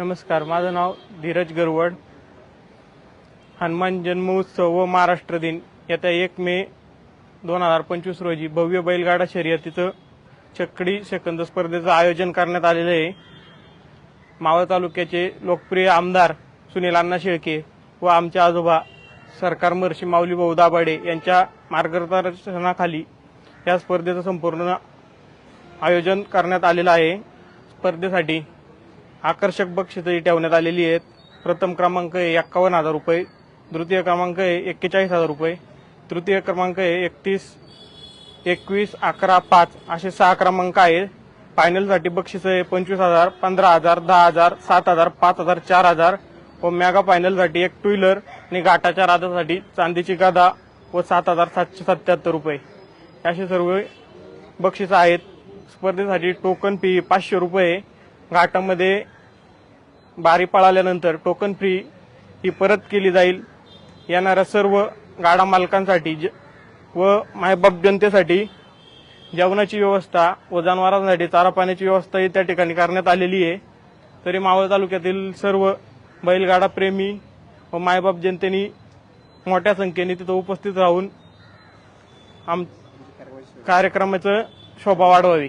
नमस्कार माझं नाव धीरज गरवड. हनुमान जन्मोत्सव व महाराष्ट्र दिन येत्या एक मे दोन हजार पंचवीस रोजी भव्य बैलगाडा शर्यतीचं चकडी सेकंद स्पर्धेचं आयोजन करण्यात आलेलं आहे. मावळ तालुक्याचे लोकप्रिय आमदार सुनील अण्णा शेळके व आमचे आजोबा सरकार महर्षी माऊली भाऊ दाभाडे यांच्या मार्गदर्शनाखाली या स्पर्धेचं संपूर्ण आयोजन करण्यात आलेलं आहे. स्पर्धेसाठी आकर्षक बक्षिसही ठेवण्यात आलेली आहेत. प्रथम क्रमांक आहे एक्कावन्न हजार रुपये. द्वितीय क्रमांक आहे एक्केचाळीस हजार रुपये. तृतीय क्रमांक आहे एकतीस एकवीस अकरा पाच असे सहा क्रमांक आहेत. फायनलसाठी बक्षीस आहे पंचवीस हजार पंधरा हजार दहा हजार सात हजार पाच हजार चार हजार व मेगा फायनलसाठी एक टू व्हीलर आणि घाटाच्या राजासाठी चांदीची गादा व सात हजार सातशे सत्याहत्तर रुपये. असे सर्व बक्षिसं आहेत. स्पर्धेसाठी टोकन फी पाचशे रुपये घाटामध्ये बारी पळाल्यानंतर टोकन फ्री ही परत केली जाईल. येणाऱ्या सर्व गाडा मालकांसाठी ज- व मायबाप जनतेसाठी जेवणाची व्यवस्था व जनावरांसाठी चारा पाण्याची व्यवस्थाही त्या ठिकाणी करण्यात आलेली आहे. तरी मावळ तालुक्यातील सर्व बैलगाडा प्रेमी व मायबाप जनतेने मोठ्या संख्येने तिथं उपस्थित राहून आम कार्यक्रमाचं शोभा वाढवावी.